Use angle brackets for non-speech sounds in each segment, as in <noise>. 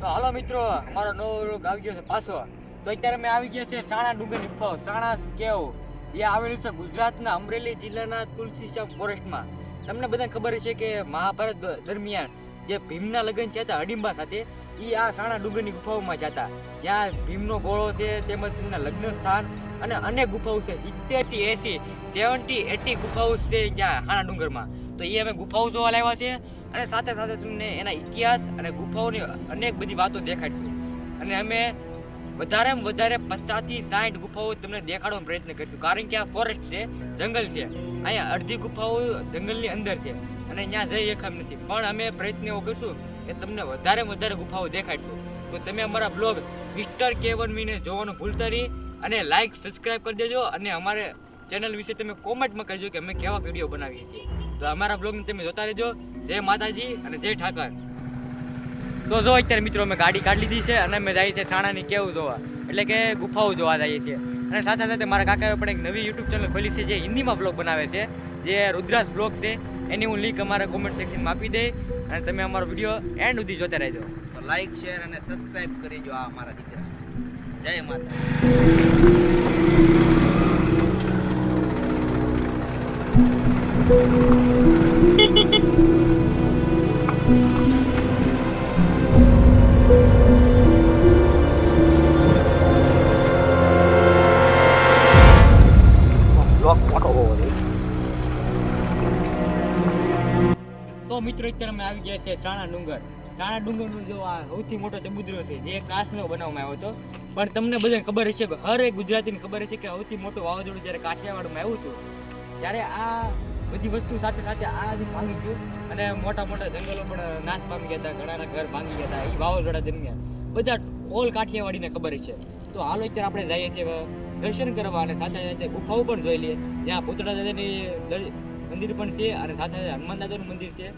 તો હાલો મિત્રો, મારો નવો રોગ આવી ગયો છે પાછો. તો અત્યારે મેં આવી ગયા છે સાણા ડુંગરની ફાવ સાણા કેવ. જે આવેલું છે ગુજરાતના અમરેલી જિલ્લાના તુલસીશ્યામ ફોરેસ્ટમાં તમને બધાને ખબર છે કે મહાભારત દરમિયાન જે ભીમના લગ્ન થયા હતા અડિંબા સાથે, એ આ સાણા ડુંગરની ગુફાઓમાં જતા. જ્યાં ભીમનો ગોળો છે, તેમજ તેમના લગ્ન સ્થાન અને અનેક ગુફાઓ છે. ઇત્તેરથી એસી સેવન્ટી એટી ગુફાઓ છે ત્યાં સાણા ડુંગરમાં. તો એ અમે ગુફાઓ જોવા લાવ્યા છે. અને સાથે સાથે તમને એના ઇતિહાસ અને ગુફાઓની અનેક બધી વાતો દેખાડશું. અને અમે વધારેમાં વધારે પચાસથી સાઠ ગુફાઓ તમને દેખાડવાનો પ્રયત્ન કરીશું. કારણ કે આ ફોરેસ્ટ છે, જંગલ છે. અહીંયા અડધી ગુફાઓ જંગલની અંદર છે. અને ત્યાં જઈ એકમ નથી. પણ અમે પ્રયત્ન એવો કરીશું કે તમને વધારે વધારે ગુફાઓ દેખાડશું. તો તમે અમારા બ્લોગ મિસ્ટર કેવન મીને જોવાનું ભૂલતા નહીં. અને લાઈક સબસ્ક્રાઈબ કરી દેજો. અને અમારે ચેનલ વિશે તમે કોમેન્ટમાં કહેજો કે અમે કેવા વીડિયો બનાવીએ છીએ. તો અમારા બ્લોગને તમે જોતા રહેજો. જય માતાજી અને જય ઠાકર. તો જો અત્યારે મિત્રો અમે ગાડી કાઢી લીધી છે અને અમે જઈએ છીએ થાણાની કેવું જોવા. એટલે કે ગુફાઓ જોવા જઈએ છીએ. અને સાથે સાથે મારા કાકાએ પણ એક નવી યુટ્યુબ ચેનલ ખોલી છે જે હિન્દીમાં બ્લોગ બનાવે છે. જે રુદ્રાસ બ્લોગ છે. એની હું લિંક અમારા કોમેન્ટ સેક્શનમાં આપી દઈ અને તમે અમારો વીડિયો એન્ડ સુધી જોતા રહેજો. તો લાઈક શેર અને સબસ્ક્રાઇબ કરી જો આ અમારા દીકરા. જય માતા મિત્રો, અત્યારે અમે આવી ગયા છે સાણા ડુંગર. સાણા ડુંગરનું જો આ સૌથી મોટો ચબુદ્રો છે, જે કાચનો બનાવવામાં આવ્યો હતો. પણ તમને બધાને ખબર હશે કે હર એક ગુજરાતીને ખબર હશે કે સૌથી મોટું વાવાઝોડું જ્યારે કાઠિયાવાડમાં આવ્યું હતું, ત્યારે આ બધી વસ્તુ સાથે સાથે આ બી ભાંગી ગયું. અને મોટા મોટા જંગલો પણ નાશ પામી ગયા હતા. ઘણાના ઘર ભાંગી ગયા હતા. એ વાવાઝોડા દરમિયાન. બધા ઓલ કાઠિયાવાડીને ખબર છે. તો હાલો અત્યારે આપણે જઈએ છીએ દર્શન કરવા અને સાથે સાથે ગુફાઓ પણ જોઈ લઈએ. જ્યાં પૂતળા દાદાની દર- મંદિર પણ છે અને સાથે સાથે હનુમાન દાદાનું મંદિર છે.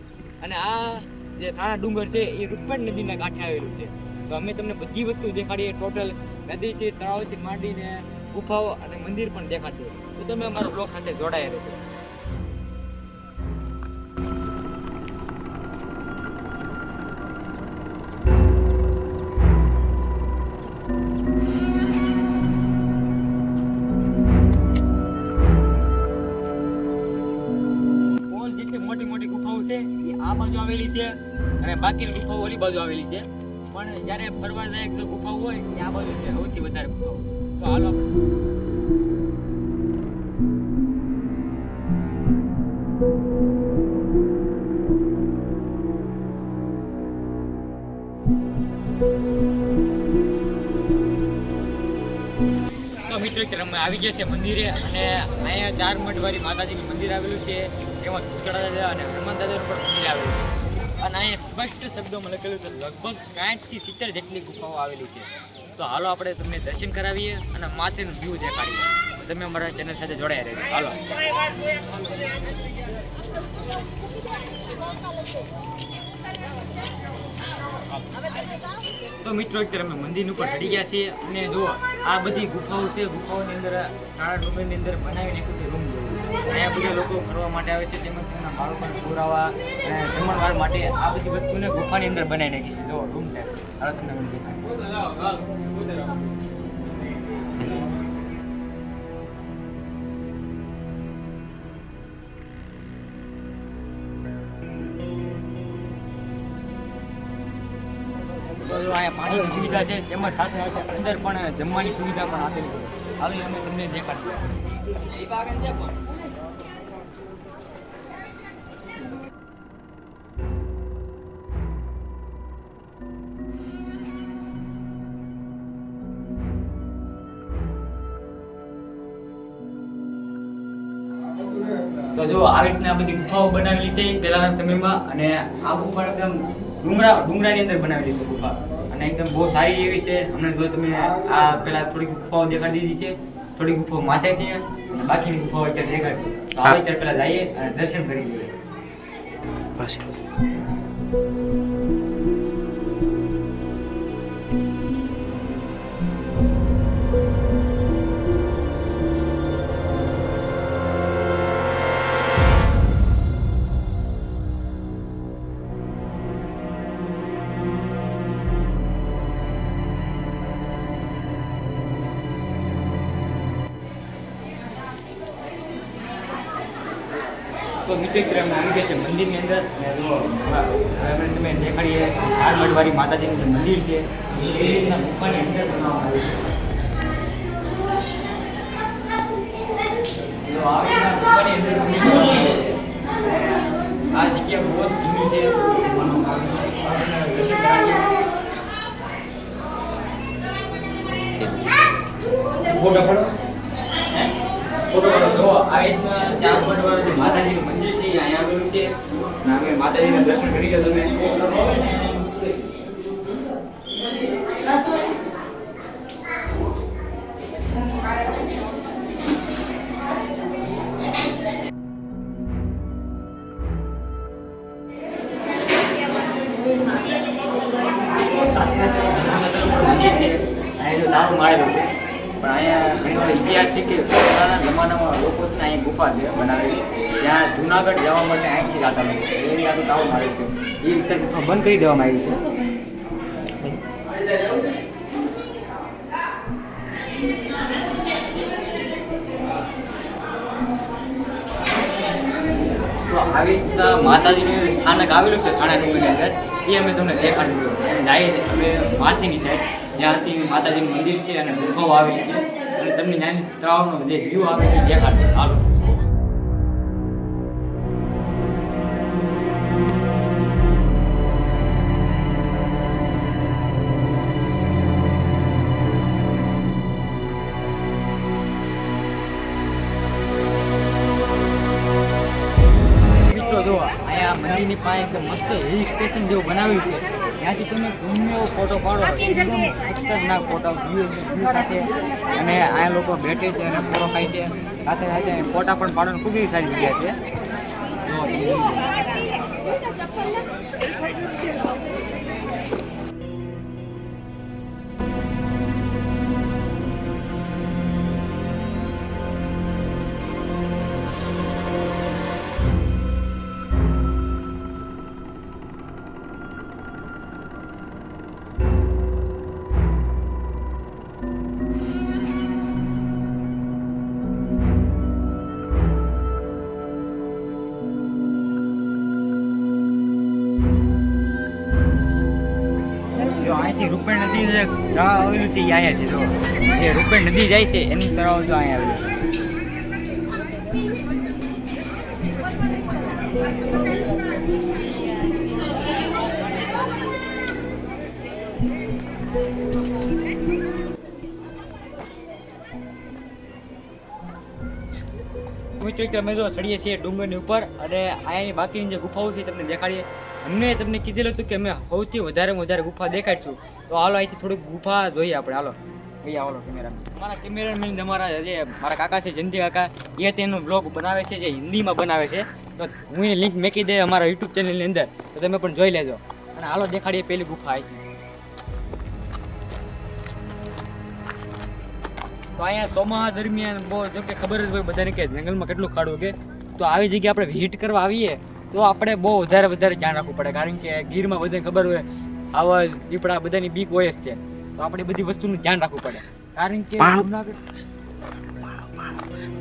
અને આ જે સાણા ડુંગર છે એ રૂપેણ નદીના કાંઠે આવેલું છે. તો અમે તમને બધી વસ્તુ દેખાડીએ. ટોટલ નદીથી, તળાવથી માંડીને ગુફાઓ અને મંદિર પણ દેખાડીએ તો તમે અમારા બ્લોગ સાથે જોડાયા રહેજો. બાકીની ગુફાઓ ઓલી બાજુ આવેલી છે. પણ જ્યારે ફરવા લાયક જો ગુફાઓ હોય, એ આ બાજુ છે, સૌથી વધારે ગુફાઓ. તો હાલો. મિત્રો, કે અમે આવી ગયા છે મંદિરે અને અહીંયા ચાર મઠવાળી માતાજીનું મંદિર આવેલું છે. એમાં ચૂંટણા દાદા અને હનુમાન દાદાનું પણ મંદિર આવેલું છે. અને અહીંયા સ્પષ્ટ શબ્દોમાં લખેલું છે લગભગ સાઠથી સિત્તેર જેટલી ગુફાઓ આવેલી છે. તો હાલો આપણે તમને દર્શન કરાવીએ અને માતાનું વ્યૂ દેખાડીએ. તમે અમારા ચેનલ સાથે જોડાયા રહેજો. હાલો. તો મિત્રો, અત્યારે અમે મંદિર ઉપર ચડી ગયા છીએ. અને જુઓ, આ બધી ગુફાઓ છે, ગુફાઓની અંદર કાળા ડુંગરની અંદર બનાવી છે રૂમ અહીંયા બધા લોકો ફરવા માટે આવે છે. તેમજ તેમના બાળકોને પુરાવા અને જમણવાર માટે આ બધી વસ્તુને ગુફાની અંદર બનાવી નાખી છે. જો રૂમ ટાઈપ હાલો, તમને દેખાડું. જો અહીંયા પાણીની સુવિધા છે. તેમજ સાથે સાથે અંદર પણ જમવાની સુવિધા પણ આપેલી છે. હાલો અમે તમને દેખાડીએ. જો આવી રીતના બધી ગુફાઓ બનાવેલી છે પહેલાના સમયમાં અને આ ગુફા એકદમ ડુંગરા ડુંગરાની અંદર બનાવેલી છે ગુફા. અને એકદમ બહુ સારી એવી છે. હમણાં જો તમે આ પહેલાં થોડીક ગુફાઓ દેખાડી દીધી છે. થોડી ગુફાઓ માથે છે અને બાકીની ગુફાઓ અત્યારે દેખાડશે. તો આપણે અત્યારે પહેલાં જઈએ અને દર્શન કરી લઈએ. તો વિચિત્ર અમે આવી ગયા છે. મંદિરની અંદર તમે દેખાડીએ. ચાર મઢવાળી માતાજીનું જે મંદિર છે એ રીતના ગુફાની અંદર બનાવવામાં આવ્યું છે. આ જગ્યા બહુ જ જૂની ફોટો પડો? ફોટો પડો જો આ રીતના ચાર જે માતાજીનું મંદિર છે અહીંયા આવેલું છે. અને અમે માતાજીના દર્શન કરી ગયા તમે. જુનાગઢ જવા માટે અહીંથી જતા લોકો એની યાદ તાવું મારે છે. એ રીતે બંધ કરી દેવામાં આવ્યું છે. તો આવી રીતના માતાજીનું સ્થાનક આવેલું છે સાણા ડુંગરની અંદર. એ અમે તમને દેખાડ્યું જાય અમે માથેની સાઈડ જ્યાંથી માતાજીનું મંદિર છે અને ગુફાઓ આવેલી છે. અને તમને ત્યાંની તળાવનો જે વ્યૂ આવે છે દેખાડ્યું હાલો. મસ્ત હિલ સ્ટેશન જેવું બનાવ્યું છે. ત્યાંથી તમે ગમે એવો ફોટો પાડો એકદમ ખતરનાક ફોટો વ્યૂ સાથે અને અહીંયા લોકો બેઠે છે અને ફોટો ખાય છે. સાથે સાથે ફોટા પણ પાડવાની ખૂબ સારી જગ્યા છે. રૂપેણ નદી જે તળાવ આવેલું છે અહીંયા છે, જો. એ રૂપેણ નદી જાય છે, એનું તળાવ જો અહીંયા આવેલું છે. અમે જો ચડીએ છીએ ડુંગરની ઉપર અને અહીંયાની બાકીની જે ગુફાઓ છે તમને દેખાડીએ. અમને તમને કીધેલું હતું કે અમે સૌથી વધારે વધારે ગુફા દેખાડશું. તો હાલો, અહીંથી થોડીક ગુફા જોઈએ આપણે. હાલો અહીંયા હાલો કેમેરા અમારા કેમેરામેન અમારા જે મારા કાકા છે, જયંતિ કાકા, એ તેનો બ્લોગ બનાવે છે, જે હિન્દીમાં બનાવે છે. તો હું એ લિંક મેકી દે અમારા યુટ્યુબ ચેનલની અંદર. તો તમે પણ જોઈ લેજો. અને હાલો, દેખાડીએ પહેલી ગુફા આવી તો અહીંયા ચોમાસા દરમિયાન બહુ, જો કે ખબર જ હોય બધાને કે જંગલમાં કેટલું ખાડું કે. તો આવી જગ્યાએ આપણે વિઝિટ કરવા આવીએ, તો આપણે બહુ વધારે વધારે ધ્યાન રાખવું પડે. કારણ કે ગીરમાં બધાને ખબર હોય આવા દીપડા બધાની બીક હોય જ છે. તો આપણે બધી વસ્તુનું ધ્યાન રાખવું પડે. કારણ કે જુનાગઢ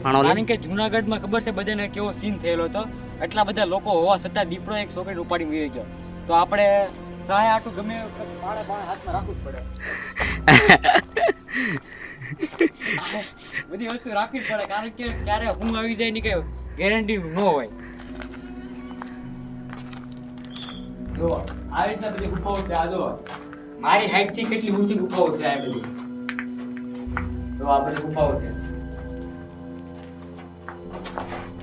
કારણ કે જુનાગઢમાં ખબર છે બધાને કેવો સીન થયેલો હતો? એટલા બધા લોકો હોવા છતાં દીપડો એક છોકરીને ઉપાડી વહી ગયો. તો આપણે સહાય આટું ગમે પાળે પાળે હાથમાં રાખવું જ પડે. <laughs> બધી વસ્તુ રાખવી જ પડે. કારણ કે ક્યારે હું આવી જાય ની કઈ ગેરંટી ન હોય. જો, આ રીતના બધી ગુફાઓ છે, આ જો. મારી હાઈટથી કેટલી ઊંચી ગુફાઓ છે આ બધી? જો, આ બધી ગુફાઓ છે.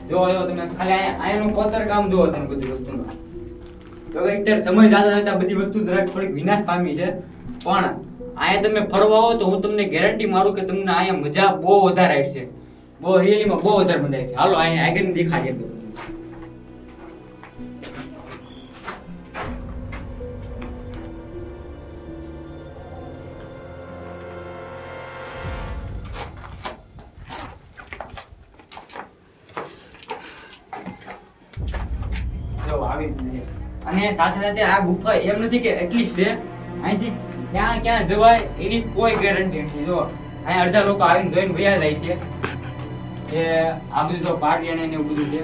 જો જો, તમે ખાલી આયાનું કોતર કામ જુઓ તમે બધી વસ્તુનું તો અત્યારે સમય જાતા જતા બધી વસ્તુ જરાક થોડીક વિનાશ પામી છે. પણ અહીંયા તમે ફરવા આવો તો હું તમને ગેરંટી મારું કે તમને અહીંયા મજા બહુ વધારે આવશે. બહુ રિયલીમાં બહુ વધારે મજા આવશે. હાલો, અહીંયા આગળ દેખાડીએ. આપણે. સાથે સાથે આ ગુફા એમ નથી કે એટલી છે. અહીંથી ક્યાં ક્યાં જવાય એની કોઈ ગેરંટી નથી. જો, અહીંયા અડધા લોકો આવીને જોઈને વયા જાય છે. જે આ બધું તો પાર્ટી અને એવું બધું છે.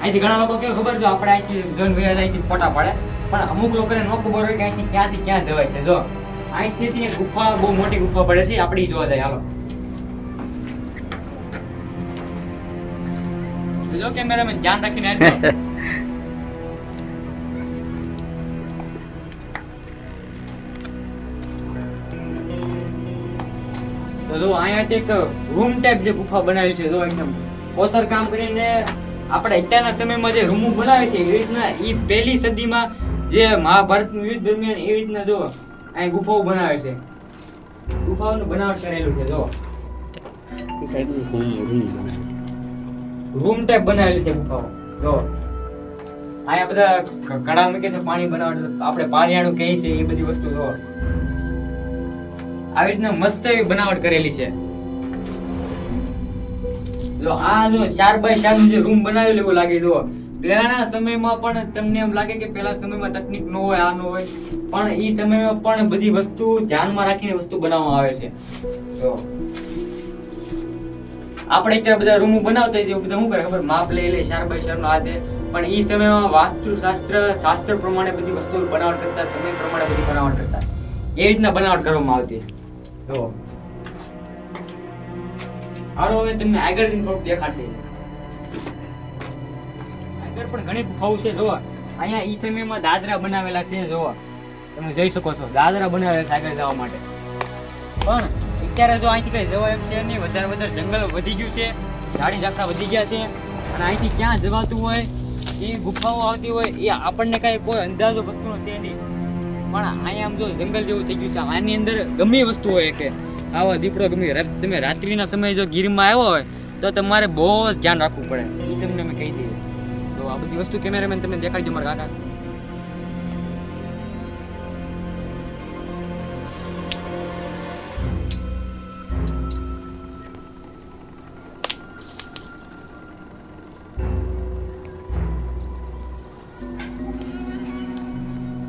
અહીંથી ઘણા લોકો કેવું, ખબર જો આપણે અહીંથી જોઈને ગયા જાય છે ફોટા પાડે. પણ અમુક લોકોને ન ખબર હોય કે અહીંથી ક્યાંથી ક્યાં જવાય છે. જો અહીંથી ગુફા, બહુ મોટી ગુફા પડે છે. આપણે જોવા જાય, હાલો. જો કેમેરામેન ધ્યાન રાખીને <laughs> જો અહીંયા એક રૂમ ટાઈપ જે ગુફા બનાવી છે, જો એકદમ કોતર કામ કરીને આપણે અત્યારના સમયમાં જે રૂમો બનાવે છે એ રીતના એ પહેલી સદીમાં જે મહાભારતનું યુદ્ધ દરમિયાન એવી રીતના જો અહીં ગુફાઓ બનાવે છે. ગુફાઓનું બનાવટ કરેલું છે, જો. રૂમ ટાઈપ બનાવેલી છે ગુફાઓ, જો. અહીંયા બધા કડા મૂકે છે, પાણી બનાવટ આપણે પારિયાણું કહે છે, એ બધી વસ્તુ, જો. આવી રીતના મસ્ત એવી બનાવટ કરેલી છે. જો આ જો ચાર બાય ચાર જે રૂમ બનાવેલું એવું લાગે જો પહેલાના સમયમાં પણ તમને એમ લાગે કે પહેલા સમયમાં તકનીક ન હોય, આ ન હોય, પણ એ સમયમાં પણ બધી વસ્તુ ધ્યાનમાં રાખીને વસ્તુ બનાવવામાં આવે છે. જો. આપણે અત્યારે બધા રૂમો બનાવતા હોય તો બધા શું કરે ખબર? માપ લઈ લે, ચાર બાય ચાર નો પણ એ સમયમાં વાસ્તુશાસ્ત્ર, શાસ્ત્ર પ્રમાણે બધી વસ્તુઓ બનાવટ કરતા, સમય પ્રમાણે બધી બનાવટ કરતા. એ રીતના બનાવટ કરવામાં આવતી. જો. હાલો, હવે તમને આગળથી થોડુંક દેખાડી આગળ પણ ઘણી ગુફાઓ છે જો અહીંયા ઈ સમયમાં દાદરા બનાવેલા છે જો તમે જોઈ શકો છો, દાદરા બનાવેલા છે આગળ જવા માટે. પણ અત્યારે જો અહીંથી કઈ જવા એમ છે નહીં, વધારે વધારે જંગલ વધી ગયું છે, ઝાડી ઝાકડા વધી ગયા છે, અને અહીંથી ક્યાં જવાતું હોય, એ ગુફાઓ આવતી હોય, એ આપણને કાંઈ કોઈ અંદાજો વસ્તુનો છે નહીં. પણ અહીંયા આમ જો જંગલ જેવું થઈ ગયું છે. આની અંદર ગમે વસ્તુ હોય કે આવા દીપડો ગમે તમે રાત્રિના સમયે જો ગીરમાં આવ્યો હોય, તો તમારે બહુ જ ધ્યાન રાખવું પડે. એ તમને અમે કહી દઈએ. તો આ બધી વસ્તુ કેમેરામેન તમને દેખાડજો મારા કાકા.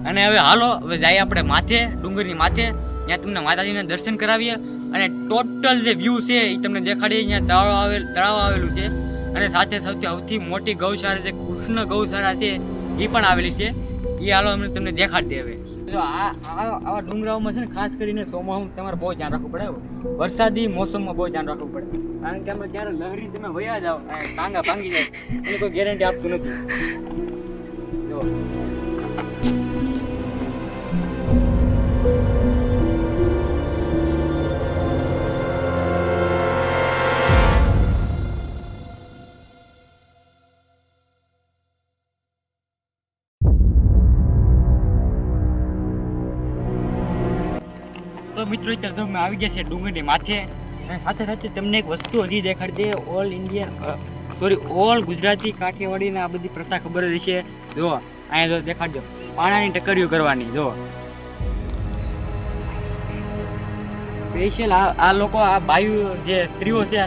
અને હવે હાલો, હવે જાય આપણે માથે, ડુંગરની માથે. ત્યાં તમને માતાજીના દર્શન કરાવીએ. અને ટોટલ જે વ્યૂ છે એ તમને દેખાડીએ, અહીંયા તળાવ આવેલ, તળાવ આવેલું છે. અને સાથે સૌથી સૌથી મોટી ગૌશાળા જે કૃષ્ણ ગૌશાળા છે, એ પણ આવેલી છે. એ હાલો અમે તમને દેખાડી દે હવે. આ આવા ડુંગરાઓમાં છે ને, ખાસ કરીને ચોમાસું તમારે બહુ ધ્યાન રાખવું પડે વરસાદી મોસમમાં બહુ ધ્યાન રાખવું પડે. કારણ કે અમે ક્યારે લહેરી તમે વયા જાઓ ટાંગા ભાંગી જાય, એની કોઈ ગેરંટી આપતું નથી. જો. તો મિત્રો અત્યારે તો અમે આવી ગયા છે ડુંગરની માથે અને સાથે સાથે તમને એક વસ્તુ હજી દેખાડી દે all Indian sorry all Gujarati કાઠિયાવાડીને આ બધી પ્રથા ખબર જ છે જો અહીંયા જો દેખાડજો, પાણાની ટકરીઓ કરવાની જો સ્પેશિયલ આ આ લોકો, આ બાયુ જે સ્ત્રીઓ છે,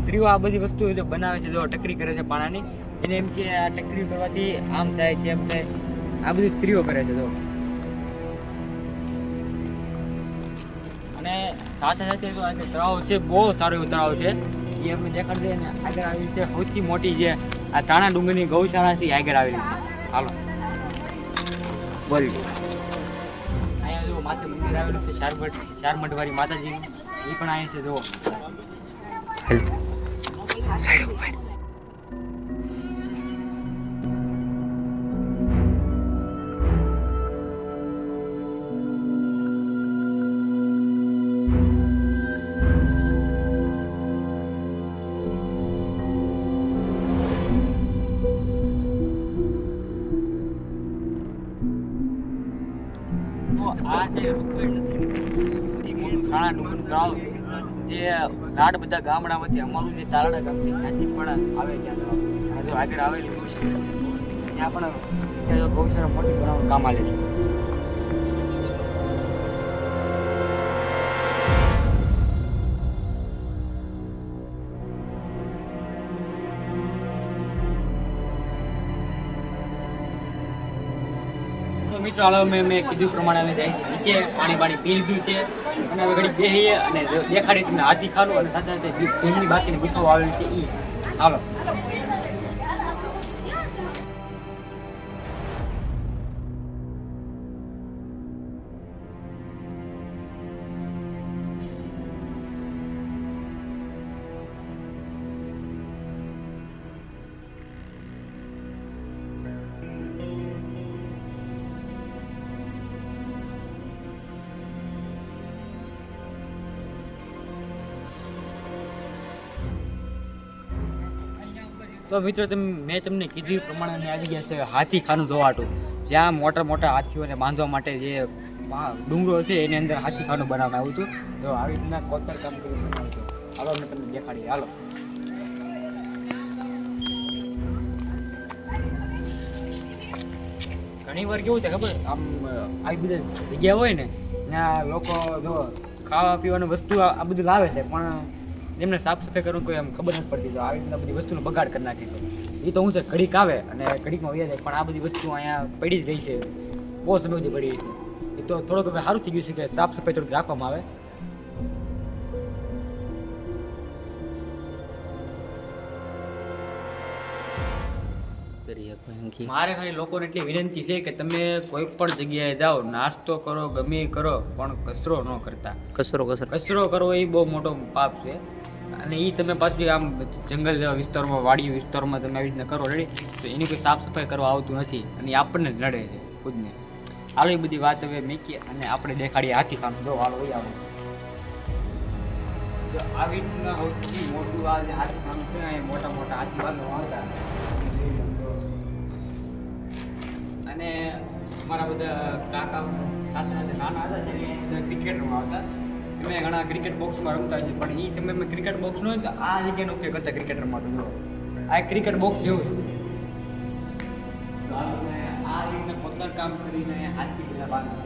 સ્ત્રીઓ આ બધી વસ્તુ બનાવે છે જો ટકરી કરે છે પાણાની. એને એમ કે આ ટકરી કરવાથી આમ થાય, તેમ થાય. આ બધી સ્ત્રીઓ કરે છે જો સાથે સાથે તળાવ છે, બહુ સારું એવું તળાવ છે. એ અમે દેખાડી દઈએ ને આગળ આવેલી છે સૌથી મોટી જે આ સાણા ડુંગરની ગૌશાળા આગળ આવેલી છે. હાલો. બોલજો અહીંયા જો માથે મંદિર આવેલું છે ચારમઠ ચારમઠવાળી માતાજીનું. એ પણ અહીંયા છે, જુઓ. તો લાડ બધા ગામડામાંથી અમારું જે તારડા ગામ છે ત્યાંથી પણ આવે ત્યાં. આગળ આવેલું છે. ત્યાં પણ ત્યાં બહુ ગૌશાળા મોટી બનાવવાનું કામ આલે છે. મિત્રો, હાલો મેં મેં કીધું પ્રમાણે અમે જાય નીચે પાણી પાણી પી લીધું છે. અને હવે ઘડી બેહીએ અને દેખાડી તમને હાથી ખાલું અને સાથે સાથે ભીમની બાકીની ગુફાઓ આવેલી છે એ હાલો. તો મિત્રો મેં તમને કીધું પ્રમાણે અમે આવી ગયા છે હાથી ખાનું ધોવાટું. જ્યાં મોટા મોટા હાથીઓને બાંધવા માટે જે ડુંગરો છે એની અંદર હાથી ખાનું બનાવવામાં આવ્યું હતું. તો આવી રીતના કોતર કામ કરી હાલો અમે તમને દેખાડીએ. હાલો. ઘણી વાર કેવું છે ખબર? આમ આવી બધી જગ્યા હોય ને, ત્યાં લોકો જો ખાવા પીવાની વસ્તુ આ બધું લાવે છે, પણ એમને સાફ સફાઈ કરવું કોઈ એમ ખબર નથી પડતી. તો આવી રીતના બધી વસ્તુનો બગાડ કરી નાખી છે. એ તો હું છે, ઘડીક આવે અને ઘડીકમાં વહી જાય. પણ આ બધી વસ્તુ અહીંયા પડી જ રહી છે. બહુ સમય સુધી પડી રહી છે. એ તો થોડુંક હવે સારું થઈ ગયું છે કે સાફ સફાઈ થોડીક રાખવામાં આવે. કરી શકો મારે ખાલી લોકોને એટલી વિનંતી છે કે તમે કોઈ પણ જગ્યાએ જાઓ નાસ્તો કરો ગમે એ કરો પણ કચરો ન કરતા. કચરો કચરો. કચરો કરવો એ બહુ મોટો પાપ છે. અને એ તમે પાછું આમ જંગલ જેવા વિસ્તારમાં વાડી વિસ્તારમાં તમે આવી રીતના કરો રેડી? તો એની કોઈ સાફ સફાઈ કરવા આવતું નથી અને આપણને જ નડે છે ખુદને. હાલો એ બધી વાત હવે મૂકીએ અને આપણે દેખાડીએ હાથી ખાનું જો હાલો હોય આવું. આવી રીતના સૌથી મોટું આ જે હાથી ખાનું છે મોટા મોટા હાથી ખાનું આવતા. અને મારા બધા કાકા સાથે સાથે નાના હતા જે બધા ક્રિકેટ રમવા આવતા. તમે ઘણા ક્રિકેટ બોક્સમાં રમતા છે. પણ એ સમયમાં ક્રિકેટ બોક્સ ન તો આ જગ્યાનો ઉપયોગ કરતા ક્રિકેટ રમવાનું જો આ ક્રિકેટ બોક્સ જેવું છે. આ રીતે કોતર કામ કરીને હાથથી બધા બાંધવા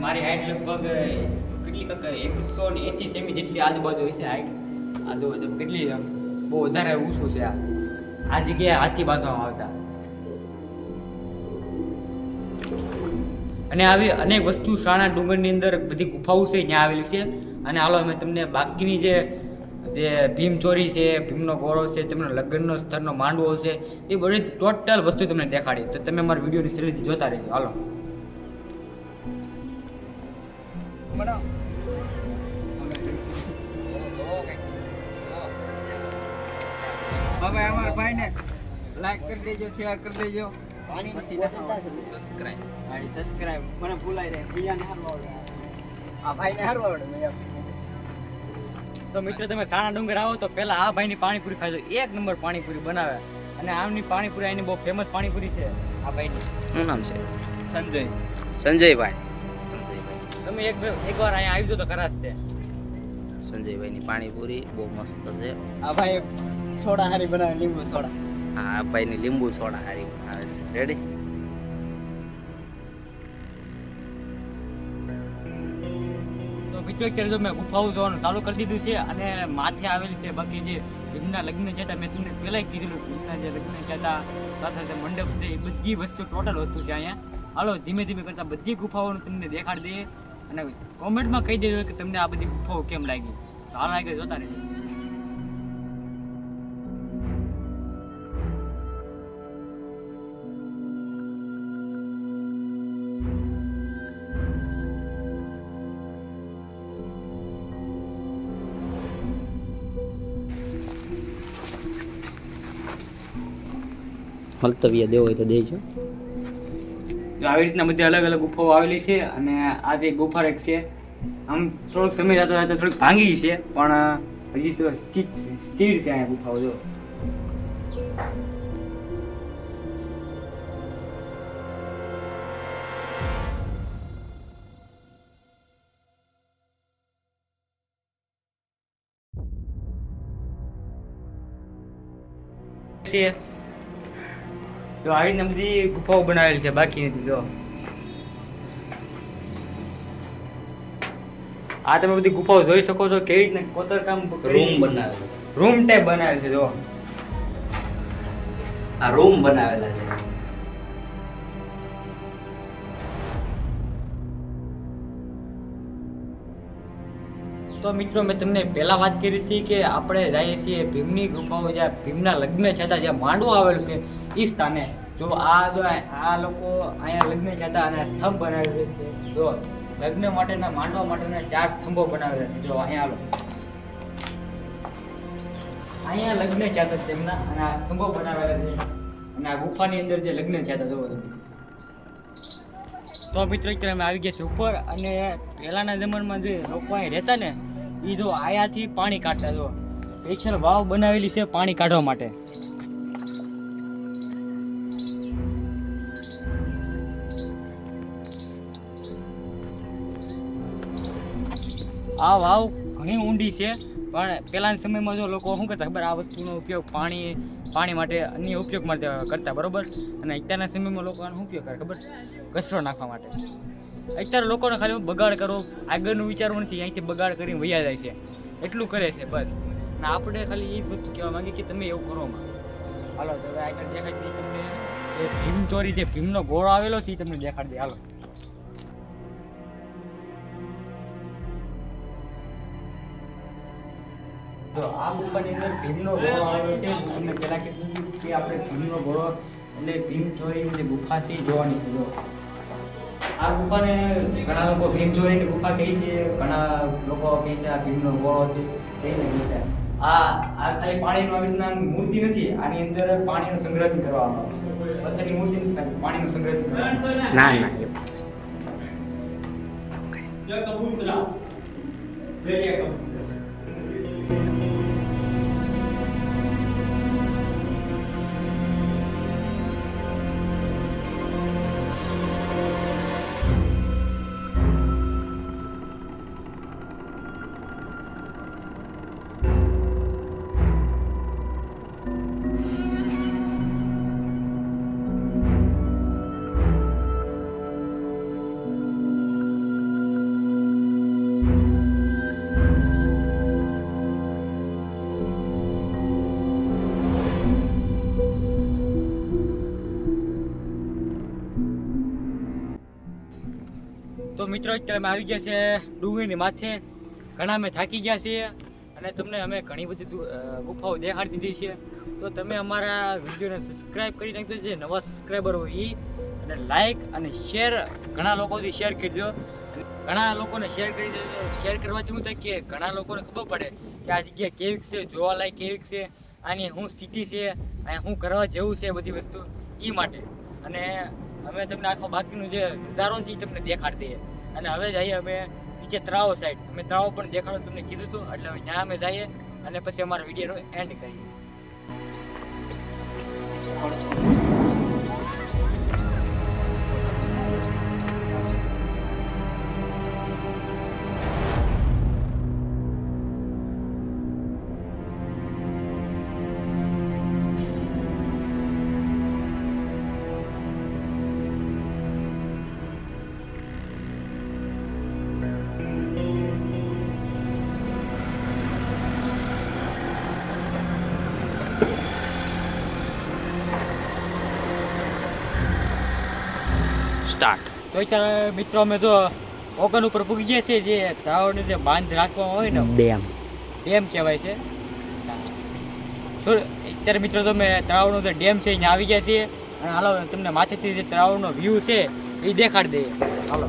મારી હાઈટ લગભગ કેટલી એકસો ને એંસી સેમી જેટલી આજુબાજુ હશે હાઈટ આજુબાજુ કેટલી બહુ વધારે ઊંચું છે આ. આ જગ્યાએ હાથી બાંધવામાં આવતા. અને આવી અનેક વસ્તુ શાણા ડુંગરની અંદર બધી ગુફાઓ છે, ત્યાં આવેલી છે. અને હાલો, અમે તમને બાકીની જે જે ભીમચોરી છે, ભીમનો ગોળો છે, તેમનો લગ્નનો સ્થળનો માંડવો છે, એ બધી ટોટલ વસ્તુ તમને દેખાડી. તો તમે અમારા વિડીયોની શૈલીથી જોતા રહેજો. હાલો. હવે અમારા ભાઈને લાઈક કરી દેજો શેર કરી દેજો. સબસ્ક્રાઇબ સબસ્ક્રાઇબ મને ભૂલાઈ રહે બીજાને હારવા આવડે. આ ભાઈને હારવા આવડે તો મિત્ર તમે સાણા ડુંગર આવો તો પહેલા આ ભાઈની પાણીપુરી ખાજો એક નંબર પાણીપુરી બનાવે. અને આમની પાણીપુરી એની બહુ ફેમસ પાણીપુરી છે આ ભાઈની. શું નામ છે? સંજય. સંજયભાઈ. તમે એક એકવાર અહીંયા આવી જો તો ખરા જ તે. સંજયભાઈની પાણીપુરી બહુ મસ્ત છે. આ ભાઈ સોડા હારી બનાવે લીંબુ સોડા. હા ભાઈની લીંબુ સોડા હારી બનાવે છે. રેડી તો બીજો અત્યારે તો મેં ગુફાઓ જોવાનું ચાલુ કરી દીધું છે અને માથે આવેલી છે બાકી જે ભીમના લગ્ન છે મેં તમને પહેલાં કીધેલું. ભીમના જે લગ્ન છે સાથે સાથે મંડપ છે એ બધી વસ્તુ ટોટલ વસ્તુ છે અહીંયા. હાલો ધીમે ધીમે કરતા બધી ગુફાઓનું તમને દેખાડી દઈએ. અને કોમેન્ટમાં કહી દેજો કે તમને આ બધી ગુફાઓ કેમ લાગી? તો હાલ આગળ જોતા રહેજો. મંતવ્ય દેવો હોય તો દેજો. તો આવી રીતના બધી અલગ અલગ ગુફાઓ આવેલી છે અને આ જે ગુફા એક છે, આમ થોડોક સમય જતા જતા થોડીક ભાંગી છે, પણ હજી તો સ્થિત સ્થિર છે અહીંયા ગુફાઓ, જો. છે. તો આવી આવીને બધી ગુફાઓ બનાવેલી છે બાકી નથી જો. આ તમે બધી ગુફાઓ જોઈ શકો છો કેવી રીતના કોતરકામ રૂમ બનાવેલો રૂમ ટાઈપ બનાવેલ છે જો. આ રૂમ બનાવેલા છે. તો મિત્રો મેં તમને પહેલાં વાત કરી હતી કે આપણે જઈએ છીએ ભીમની ગુફાઓ જ્યાં ભીમના લગ્ન છે ત્યાં જ્યાં માંડવું આવેલું છે સ્થાને જો આ આ લોકો અહીંયા લગ્ન જતા અને સ્તંભ બનાવે છે. જો લગ્ન માટેના, માંડવા માટેના ચાર સ્તંભો બનાવેલા છે. જો અહીંયા અહીંયા લગ્ન છે તેમના અને આ સ્તંભો બનાવેલા છે. અને આ ગુફાની અંદર જે લગ્ન જાતા જોવો તમે તો મિત્રો, અત્યારે અમે આવી ગયા છે ઉપર અને પહેલાંના જમાનામાં જે લોકો અહીં રહેતા ને એ જો આયાથી પાણી કાઢતા, જો. સ્પેશિયલ વાવ બનાવેલી છે પાણી કાઢવા માટે. આ વાવ ઘણી ઊંડી છે. પણ પહેલાના સમયમાં જો લોકો શું કરતા ખબર આ વસ્તુનો ઉપયોગ પાણી પાણી માટે અન્ય ઉપયોગ માટે કરતા, બરાબર? અને અત્યારના સમયમાં લોકો આનો ઉપયોગ કરે ખબર? કચરો નાખવા માટે. અત્યારે લોકોને ખાલી બગાડ કરો, આગળનું વિચારવું નથી, અહીંથી બગાડ કરીને વૈયા જાય છે. એટલું કરે છે બસ. અને આપણે ખાલી એ વસ્તુ કહેવા માંગીએ કે તમે એવું કરો હાલો હવે આગળ દેખાડી તમને. ભીમ ચોરી જે ભીમનો ગોળો આવેલો છે, એ તમને દેખાડી દે હાલો. તો આ ગુફાની અંદર ભીમનો ઘોડો આવેલો છે. તમને પહેલાં કીધું કે આપણે ભીમનો ઘોડો એટલે ભીમ ચોરીની જે ગુફા છે જોવાની છે. જો આ ગુફાને ઘણા લોકો ભીમ ચોરીની ગુફા કહે છે. ઘણા લોકો કહે છે આ ભીમનો ઘોડો છે. કહીને કહે છે. આ આ ખાલી પાણીનું આવી રીતના મૂર્તિ નથી આની અંદર પાણીનું સંગ્રહ કરવામાં આવે પથ્થરની મૂર્તિ નથી ખાલી પાણીનો સંગ્રહ કરવામાં ના ના એ મિત્રો, અત્યારે અમે આવી ગયા છે ડુંગળીની માથે. ઘણા અમે થાકી ગયા છીએ અને તમને અમે ઘણી બધી ગુફાઓ દેખાડી દીધી છે. તો તમે અમારા વિડીયોને સબસ્ક્રાઈબ કરી નાખજો. જે નવા સબસ્ક્રાઈબર હોય એ અને લાઈક અને શેર ઘણા લોકોથી શેર કરજો. અને ઘણા લોકોને શેર કરી દેજો. શેર કરવાથી હું થાય કે ઘણા લોકોને ખબર પડે કે આ જગ્યા કેવીક છે જોવાલાયક કેવીક છે, આની શું સ્થિતિ છે અહીંયા શું કરવા જેવું છે બધી વસ્તુ એ માટે. અને અમે તમને આખો બાકીનું જે નજારો છે એ તમને દેખાડી દઈએ. અને હવે જઈએ અમે નીચે ત્રાવો સાઈડ અમે ત્રાવો પણ દેખાડો, તમને કીધું હતું એટલે હવે ત્યાં અમે જઈએ અને પછી અમારા વિડીયોનો એન્ડ કરીએ. અત્યારે મિત્રો અમે તો ઓગન ઉપર પૂગી ગયા છીએ જે તળાવને જે બાંધ રાખવામાં હોય ને. ડેમ. ડેમ કહેવાય છે. અત્યારે મિત્રો તો અમે તળાવનો જે ડેમ છે અહીંયા આવી ગયા છીએ. અને હાલો તમને માથેથી જે તળાવનો વ્યૂ છે એ દેખાડી દઈએ. હાલો.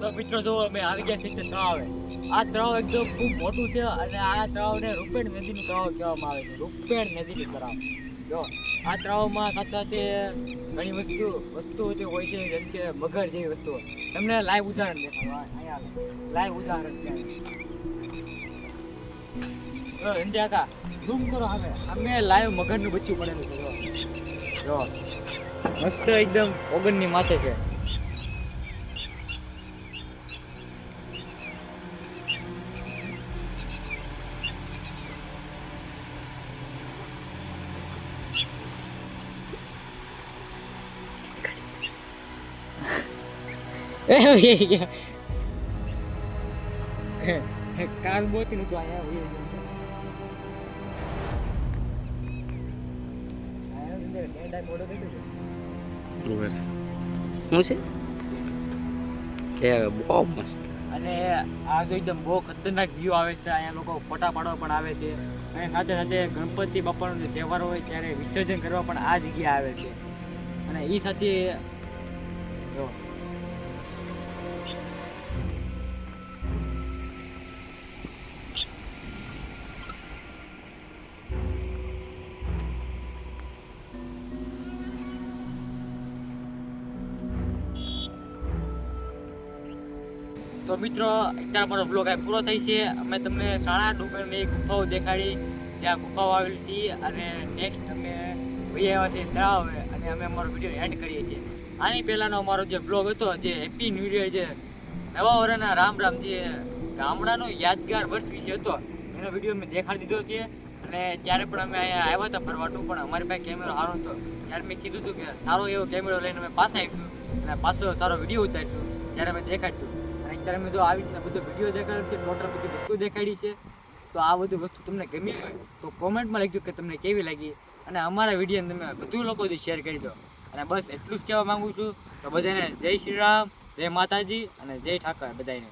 તો મિત્રો જો અમે આવી ગયા છીએ તળાવે આ તળાવ એકદમ ખૂબ મોટું છે અને આ તળાવને રૂપેણ નદીનું તળાવ કહેવામાં આવે છે. રૂપેણ નદીનું તળાવ જો આ ત્રાવમાં સાથે સાથે ઘણી વસ્તુ, વસ્તુઓ જે હોય છે, જેમ કે મગર જેવી વસ્તુઓ. તમને લાઈવ ઉદાહરણ દેખાડો લાઈવ ઉદાહરણ ત્યાં ઇન્ડિયા કા ઝૂમ કરો હવે. અમે લાઈવ મગરનું બચ્ચું પડેલું છે, જો. મસ્ત એકદમ ઓગનની માથે છે. કાલ બહુ નું તો આયા હોય શું છે? એ બહુ મસ્ત. અને આ જો એકદમ બહુ ખતરનાક વ્યૂ આવે છે. અહીંયા લોકો ફોટા પાડવા પણ આવે છે. અને સાથે સાથે ગણપતિ બાપાનો જે તહેવાર હોય ત્યારે વિસર્જન કરવા પણ આ જગ્યા આવે છે. અને એ સાથે તો મિત્રો, અત્યારે મારો બ્લોગ આ પૂરો થઈ છે. અમે તમને સાણા ડુંગરની ગુફાઓ દેખાડી. જ્યાં ગુફાઓ આવેલી છે અને નેક્સ્ટ અમે ભાઈ આવ્યા છે તળાવે અને અમે અમારો વીડિયો એન્ડ કરીએ છીએ. આની પહેલાંનો અમારો જે બ્લોગ હતો, જે હેપી ન્યૂ યર જે નવા વર્ષના રામ રામ જે ગામડાનો યાદગાર વર્ષ વિશે હતો, એનો વીડિયો મેં દેખાડી દીધો છે. અને જ્યારે પણ અમે અહીંયા આવ્યા હતા ફરવાનું પણ અમારી પાસે કેમેરો સારો હતો ત્યારે મેં કીધું હતું કે સારો એવો કેમેરો લઈને અમે પાછા આવીશું અને પાછો સારો વીડિયો ઉતારીશું. જ્યારે અમે દેખાડશું. અત્યારે મેં જો આવી રીતના બધો વીડિયો દેખાડ્યો છે ટોટલ બધી વસ્તુ દેખાડી છે. તો આ બધી વસ્તુ તમને ગમી હોય તો કોમેન્ટમાં લખજો કે તમને કેવી લાગી. અને અમારા વિડીયોને તમે બધું લોકો શેર કરી દો. અને બસ એટલું જ કહેવા માંગુ છું. તો બધાને જય શ્રી રામ, જય માતાજી અને જય ઠાકર બધાને